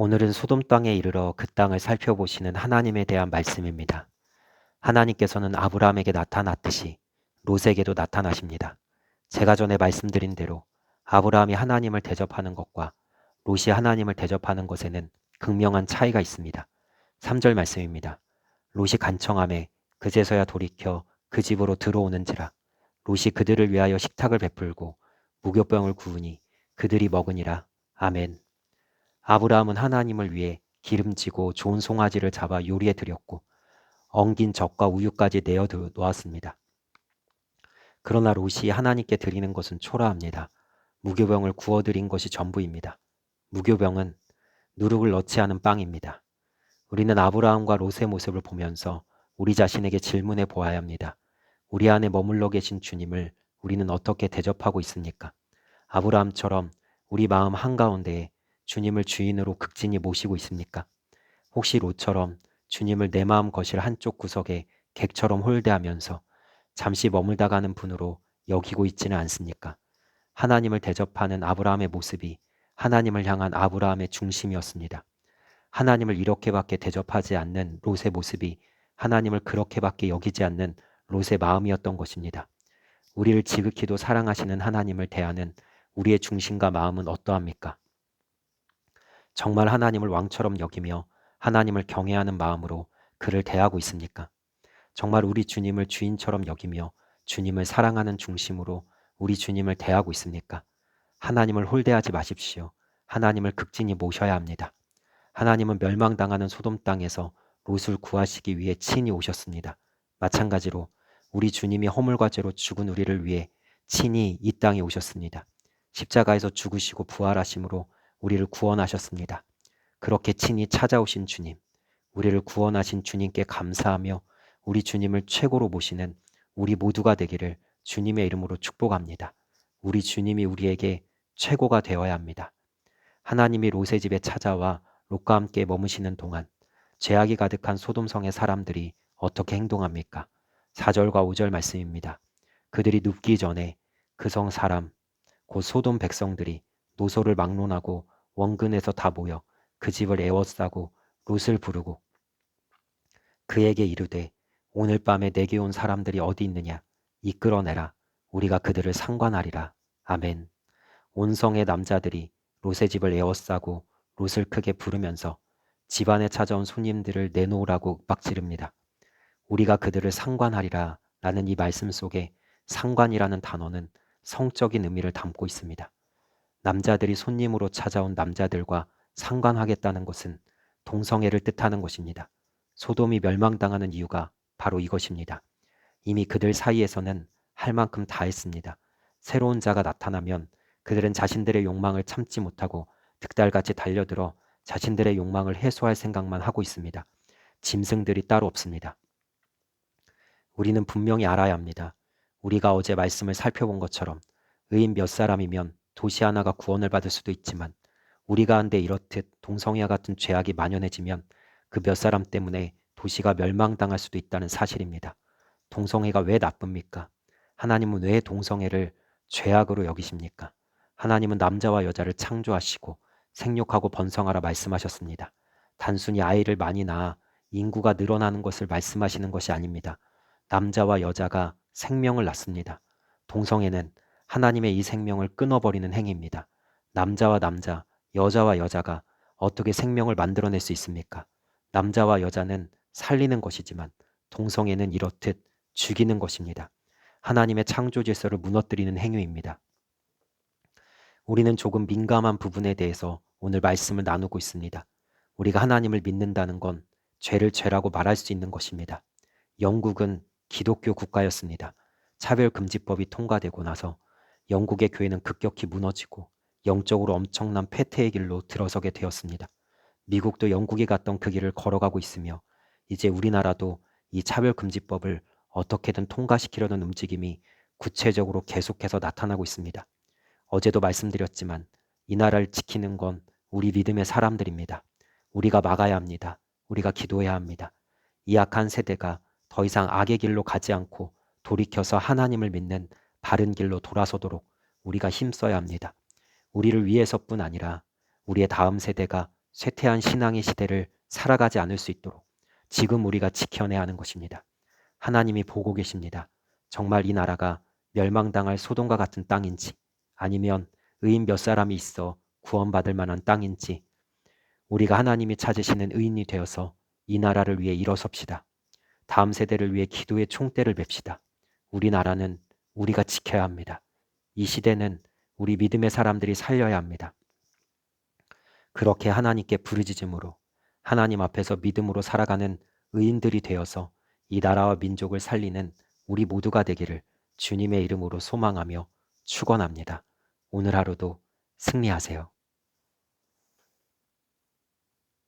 오늘은 소돔 땅에 이르러 그 땅을 살펴보시는 하나님에 대한 말씀입니다. 하나님께서는 아브라함에게 나타났듯이 롯에게도 나타나십니다. 제가 전에 말씀드린 대로 아브라함이 하나님을 대접하는 것과 롯이 하나님을 대접하는 것에는 극명한 차이가 있습니다. 3절 말씀입니다. 롯이 간청함에 그제서야 돌이켜 그 집으로 들어오는지라 롯이 그들을 위하여 식탁을 베풀고 무교병을 구우니 그들이 먹으니라. 아멘. 아브라함은 하나님을 위해 기름지고 좋은 송아지를 잡아 요리해 드렸고 엉긴 젖과 우유까지 내어 놓았습니다. 그러나 롯이 하나님께 드리는 것은 초라합니다. 무교병을 구워 드린 것이 전부입니다. 무교병은 누룩을 넣지 않은 빵입니다. 우리는 아브라함과 롯의 모습을 보면서 우리 자신에게 질문해 보아야 합니다. 우리 안에 머물러 계신 주님을 우리는 어떻게 대접하고 있습니까? 아브라함처럼 우리 마음 한가운데에 주님을 주인으로 극진히 모시고 있습니까? 혹시 롯처럼 주님을 내 마음 거실 한쪽 구석에 객처럼 홀대하면서 잠시 머물다 가는 분으로 여기고 있지는 않습니까? 하나님을 대접하는 아브라함의 모습이 하나님을 향한 아브라함의 중심이었습니다. 하나님을 이렇게밖에 대접하지 않는 롯의 모습이 하나님을 그렇게밖에 여기지 않는 롯의 마음이었던 것입니다. 우리를 지극히도 사랑하시는 하나님을 대하는 우리의 중심과 마음은 어떠합니까? 정말 하나님을 왕처럼 여기며 하나님을 경외하는 마음으로 그를 대하고 있습니까? 정말 우리 주님을 주인처럼 여기며 주님을 사랑하는 중심으로 우리 주님을 대하고 있습니까? 하나님을 홀대하지 마십시오. 하나님을 극진히 모셔야 합니다. 하나님은 멸망당하는 소돔 땅에서 롯을 구하시기 위해 친히 오셨습니다. 마찬가지로 우리 주님이 허물과 죄로 죽은 우리를 위해 친히 이 땅에 오셨습니다. 십자가에서 죽으시고 부활하심으로 우리를 구원하셨습니다. 그렇게 친히 찾아오신 주님, 우리를 구원하신 주님께 감사하며 우리 주님을 최고로 모시는 우리 모두가 되기를 주님의 이름으로 축복합니다. 우리 주님이 우리에게 최고가 되어야 합니다. 하나님이 롯의 집에 찾아와 롯과 함께 머무시는 동안 죄악이 가득한 소돔성의 사람들이 어떻게 행동합니까? 4절과 5절 말씀입니다. 그들이 눕기 전에 그 성 사람, 곧 소돔 백성들이 노소를 막론하고 원근에서 다 모여 그 집을 에워싸고 롯을 부르고 그에게 이르되 오늘 밤에 내게 온 사람들이 어디 있느냐 이끌어내라 우리가 그들을 상관하리라 아멘 온 성의 남자들이 롯의 집을 에워싸고 롯을 크게 부르면서 집안에 찾아온 손님들을 내놓으라고 윽박지릅니다. 우리가 그들을 상관하리라 라는 이 말씀 속에 상관이라는 단어는 성적인 의미를 담고 있습니다. 남자들이 손님으로 찾아온 남자들과 상관하겠다는 것은 동성애를 뜻하는 것입니다. 소돔이 멸망당하는 이유가 바로 이것입니다. 이미 그들 사이에서는 할 만큼 다 했습니다. 새로운 자가 나타나면 그들은 자신들의 욕망을 참지 못하고 득달같이 달려들어 자신들의 욕망을 해소할 생각만 하고 있습니다. 짐승들이 따로 없습니다. 우리는 분명히 알아야 합니다. 우리가 어제 말씀을 살펴본 것처럼 의인 몇 사람이면 도시 하나가 구원을 받을 수도 있지만 우리가 한데 이렇듯 동성애와 같은 죄악이 만연해지면 그 몇 사람 때문에 도시가 멸망당할 수도 있다는 사실입니다. 동성애가 왜 나쁩니까? 하나님은 왜 동성애를 죄악으로 여기십니까? 하나님은 남자와 여자를 창조하시고 생육하고 번성하라 말씀하셨습니다. 단순히 아이를 많이 낳아 인구가 늘어나는 것을 말씀하시는 것이 아닙니다. 남자와 여자가 생명을 낳습니다. 동성애는 하나님의 이 생명을 끊어버리는 행위입니다. 남자와 남자, 여자와 여자가 어떻게 생명을 만들어낼 수 있습니까? 남자와 여자는 살리는 것이지만 동성애는 이렇듯 죽이는 것입니다. 하나님의 창조 질서를 무너뜨리는 행위입니다. 우리는 조금 민감한 부분에 대해서 오늘 말씀을 나누고 있습니다. 우리가 하나님을 믿는다는 건 죄를 죄라고 말할 수 있는 것입니다. 영국은 기독교 국가였습니다. 차별금지법이 통과되고 나서 영국의 교회는 급격히 무너지고 영적으로 엄청난 패퇴의 길로 들어서게 되었습니다. 미국도 영국이 갔던 그 길을 걸어가고 있으며 이제 우리나라도 이 차별금지법을 어떻게든 통과시키려는 움직임이 구체적으로 계속해서 나타나고 있습니다. 어제도 말씀드렸지만 이 나라를 지키는 건 우리 믿음의 사람들입니다. 우리가 막아야 합니다. 우리가 기도해야 합니다. 이 악한 세대가 더 이상 악의 길로 가지 않고 돌이켜서 하나님을 믿는 바른 길로 돌아서도록 우리가 힘써야 합니다. 우리를 위해서뿐 아니라 우리의 다음 세대가 쇠퇴한 신앙의 시대를 살아가지 않을 수 있도록 지금 우리가 지켜내야 하는 것입니다. 하나님이 보고 계십니다. 정말 이 나라가 멸망당할 소돔과 같은 땅인지 아니면 의인 몇 사람이 있어 구원받을 만한 땅인지 우리가 하나님이 찾으시는 의인이 되어서 이 나라를 위해 일어섭시다. 다음 세대를 위해 기도의 총대를 맵시다. 우리나라는 우리가 지켜야 합니다. 이 시대는 우리 믿음의 사람들이 살려야 합니다. 그렇게 하나님께 부르짖음으로 하나님 앞에서 믿음으로 살아가는 의인들이 되어서 이 나라와 민족을 살리는 우리 모두가 되기를 주님의 이름으로 소망하며 축원합니다. 오늘 하루도 승리하세요.